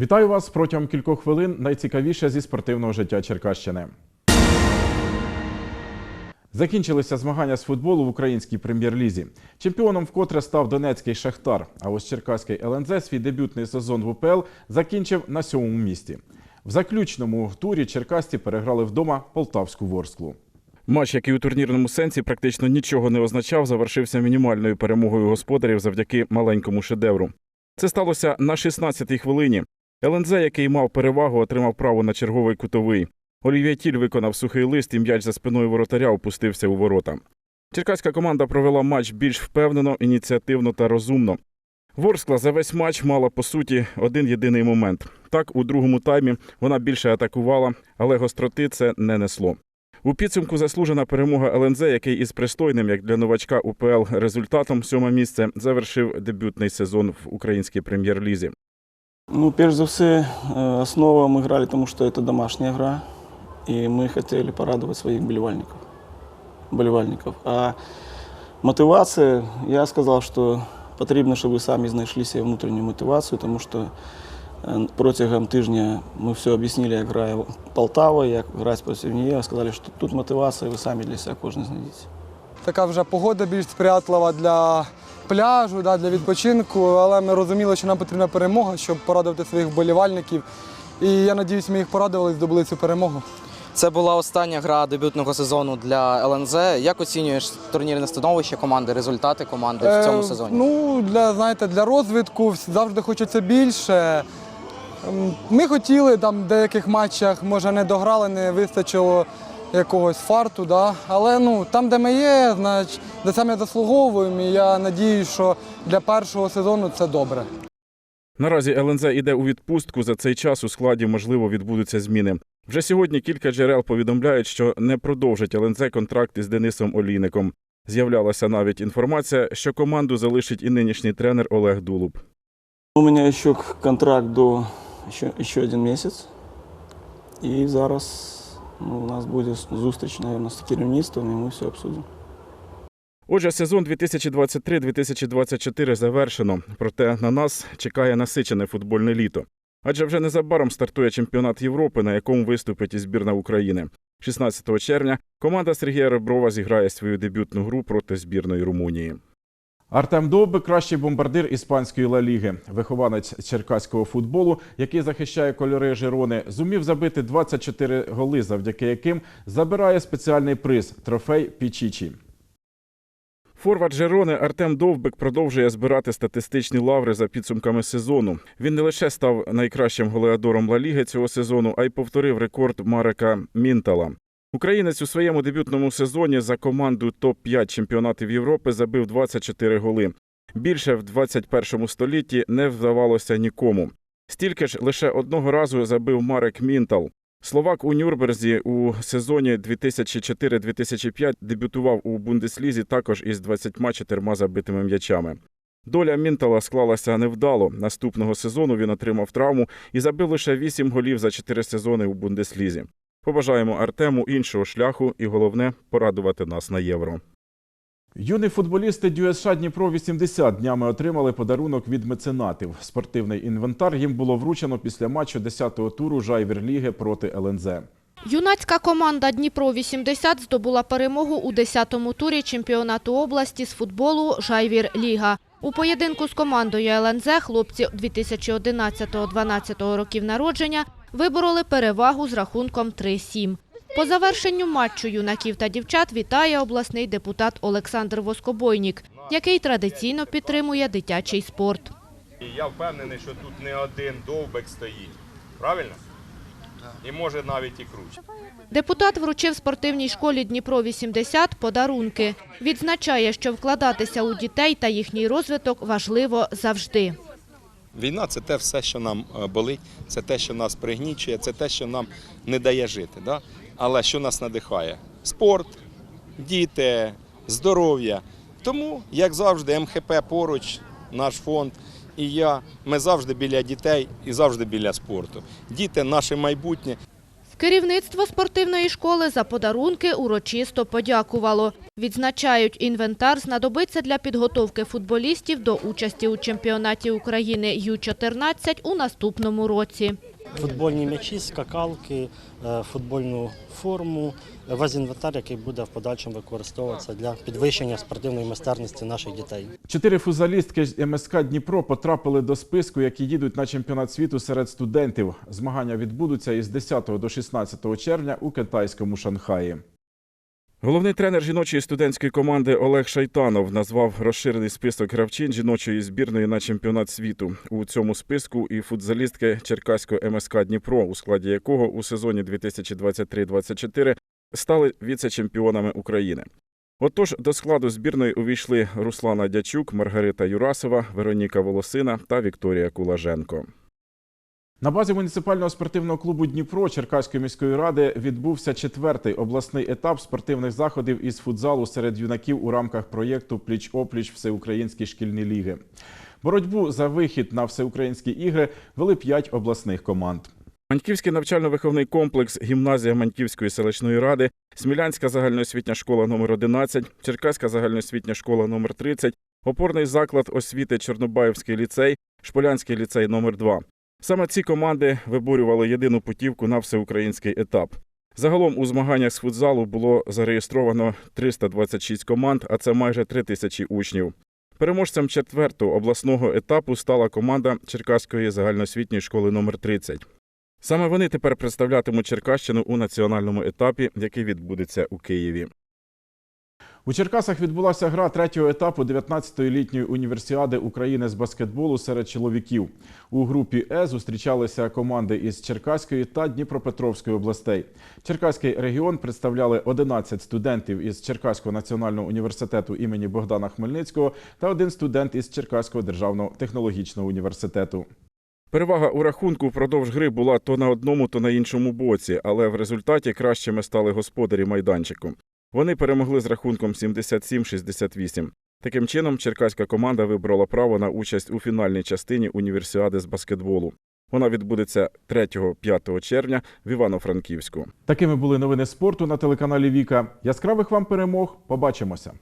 Вітаю вас протягом кількох хвилин. Найцікавіше зі спортивного життя Черкащини. Закінчилися змагання з футболу в українській прем'єр-лізі. Чемпіоном вкотре став Донецький Шахтар. А ось Черкаський ЛНЗ свій дебютний сезон в УПЛ закінчив на сьомому місці. В заключному турі черкасці переграли вдома полтавську ворсклу. Матч, який у турнірному сенсі практично нічого не означав, завершився мінімальною перемогою господарів завдяки маленькому шедевру. Це сталося на 16-й хвилині. ЛНЗ, який мав перевагу, отримав право на черговий кутовий. Олівія Тіль виконав сухий лист і м'яч за спиною воротаря опустився у ворота. Черкаська команда провела матч більш впевнено, ініціативно та розумно. Ворскла за весь матч мала по суті один єдиний момент. Так, у другому таймі вона більше атакувала, але гостроти це не несло. У підсумку заслужена перемога ЛНЗ, який із пристойним, як для новачка УПЛ, результатом сьоме місце завершив дебютний сезон в українській прем'єр-лізі. Ну, перш за все, э, основа мы играли, потому что это домашняя игра, и мы хотели порадовать своих болельников. болельников. А мотивация, я сказал, что потрібно, щоб ви самі знайшли себе внутрішню мотивацію, тому що е, протягом тижня ми все об'яснили, як грає Полтава, як грати проти неї. Сказали, що тут мотивація, ви самі для себе кожен знайдете. така вже погода більш сприятлива для пляжу, да, для відпочинку. Але ми розуміли, що нам потрібна перемога, щоб порадувати своїх вболівальників. І я надіюсь, ми їх порадували і здобули цю перемогу. Це була остання гра дебютного сезону для ЛНЗ. Як оцінюєш турнірне становище команди, результати команди в цьому Е, сезоні? Ну, для, знаєте, для розвитку завжди хочеться більше. Ем, Ми хотіли там в деяких матчах, може, не дограли, не вистачило якогось фарту, да? але ну, там, де ми є, значить, де саме заслуговуємо, і я надіюсь, що для першого сезону це добре. Наразі ЛНЗ іде у відпустку. За цей час у складі можливо відбудуться зміни. Вже сьогодні кілька джерел повідомляють, що не продовжить ЛНЗ контракт із Денисом Олійником. З'являлася навіть інформація, що команду залишить і нинішній тренер Олег Дулуб. У мене ще контракт до ще, ще один місяць. І зараз у нас буде зустріч, мабуть, з керівництвом, і ми все обсудимо. Отже, сезон 2023-2024 завершено. Проте на нас чекає насичене футбольне літо. Адже вже незабаром стартує чемпіонат Європи, на якому виступить і збірна України. 16 червня команда Сергія Реброва зіграє свою дебютну гру проти збірної Румунії. Артем Довбик – кращий бомбардир іспанської Ла Ліги. Вихованець черкаського футболу, який захищає кольори Жирони, зумів забити 24 голи, завдяки яким забирає спеціальний приз трофей Пічічі. Форвард Жерони Артем Довбик продовжує збирати статистичні лаври за підсумками сезону. Він не лише став найкращим голеадором Ла Ліги цього сезону, а й повторив рекорд Марека Мінтала. Українець у своєму дебютному сезоні за команду топ-5 чемпіонатів Європи забив 24 голи. Більше в 21 столітті не вдавалося нікому. Стільки ж лише одного разу забив Марек Мінтал. Словак у Нюрнберзі у сезоні 2004-2005 дебютував у Бундеслізі також із 24 забитими м'ячами. Доля Мінтала склалася невдало. Наступного сезону він отримав травму і забив лише 8 голів за 4 сезони у Бундеслізі. Побажаємо Артему іншого шляху і головне порадувати нас на євро. Юні футболісти ДЮСШ Дніпро 80 днями отримали подарунок від меценатів. Спортивний інвентар їм було вручено після матчу 10-го туру Жайвір Ліги проти ЛНЗ. Юнацька команда Дніпро-80 здобула перемогу у 10-му турі чемпіонату області з футболу «Жайвір Ліга». У поєдинку з командою ЛНЗ хлопці 2011-2012 років народження вибороли перевагу з рахунком 3-7. По завершенню матчу юнаків та дівчат вітає обласний депутат Олександр Воскобойнік, який традиційно підтримує дитячий спорт. Я впевнений, що тут не один довбик стоїть. Правильно? І може навіть і круче. Депутат вручив спортивній школі Дніпро-80 подарунки. Відзначає, що вкладатися у дітей та їхній розвиток важливо завжди. Війна це те все, що нам е, болить, це те, що нас пригнічує, це те, що нам не дає жити. Да? Але що нас надихає? Спорт, діти, здоров'я. Тому, як завжди, МХП поруч, наш фонд і я, ми завжди біля дітей і завжди біля спорту. Діти наше майбутнє. Керівництво спортивної школи за подарунки урочисто подякувало. Відзначають, інвентар знадобиться для підготовки футболістів до участі у чемпіонаті України Ю-14 у наступному році. Футбольні м'ячі, скакалки, е, футбольну форму, весь інвентар, який буде в подальшому використовуватися для підвищення спортивної майстерності наших дітей. Чотири футзалістки МСК Дніпро потрапили до списку, які їдуть на чемпіонат світу серед студентів. Змагання відбудуться із 10 до 16 червня у китайському Шанхаї. Головний тренер жіночої студентської команди Олег Шайтанов назвав розширений список гравчин жіночої збірної на чемпіонат світу. У цьому списку і футзалістки Черкаського МСК Дніпро, у складі якого у сезоні 2023-2024 стали віце-чемпіонами України. Отож, до складу збірної увійшли Руслана Дячук, Маргарита Юрасова, Вероніка Волосина та Вікторія Кулаженко. На базі муніципального спортивного клубу Дніпро Черкаської міської ради відбувся четвертий обласний етап спортивних заходів із футзалу серед юнаків у рамках проєкту Пліч-опліч Всеукраїнські шкільні ліги. Боротьбу за вихід на всеукраїнські ігри вели п'ять обласних команд. Маньківський навчально-виховний комплекс, гімназія Маньківської селищної ради, Смілянська загальноосвітня школа номер 11, Черкаська загальноосвітня школа номер 30, опорний заклад освіти Чорнобаївський ліцей, Шполянський ліцей номер 2. Саме ці команди виборювали єдину путівку на всеукраїнський етап. Загалом у змаганнях з футзалу було зареєстровано 326 команд, а це майже 3 тисячі учнів. Переможцем четвертого обласного етапу стала команда Черкаської загальноосвітньої школи номер 30. Саме вони тепер представлятимуть Черкащину у національному етапі, який відбудеться у Києві. У Черкасах відбулася гра третього етапу 19-ї літньої універсіади України з баскетболу серед чоловіків. У групі Е зустрічалися команди із Черкаської та Дніпропетровської областей. Черкаський регіон представляли 11 студентів із Черкаського національного університету імені Богдана Хмельницького та один студент із Черкаського державного технологічного університету. Перевага у рахунку впродовж гри була то на одному, то на іншому боці, але в результаті кращими стали господарі майданчику. Вони перемогли з рахунком 77-68. Таким чином, черкаська команда вибрала право на участь у фінальній частині універсіади з баскетболу. Вона відбудеться 3-5 червня в Івано-Франківську. Такими були новини спорту на телеканалі Віка. Яскравих вам перемог. Побачимося.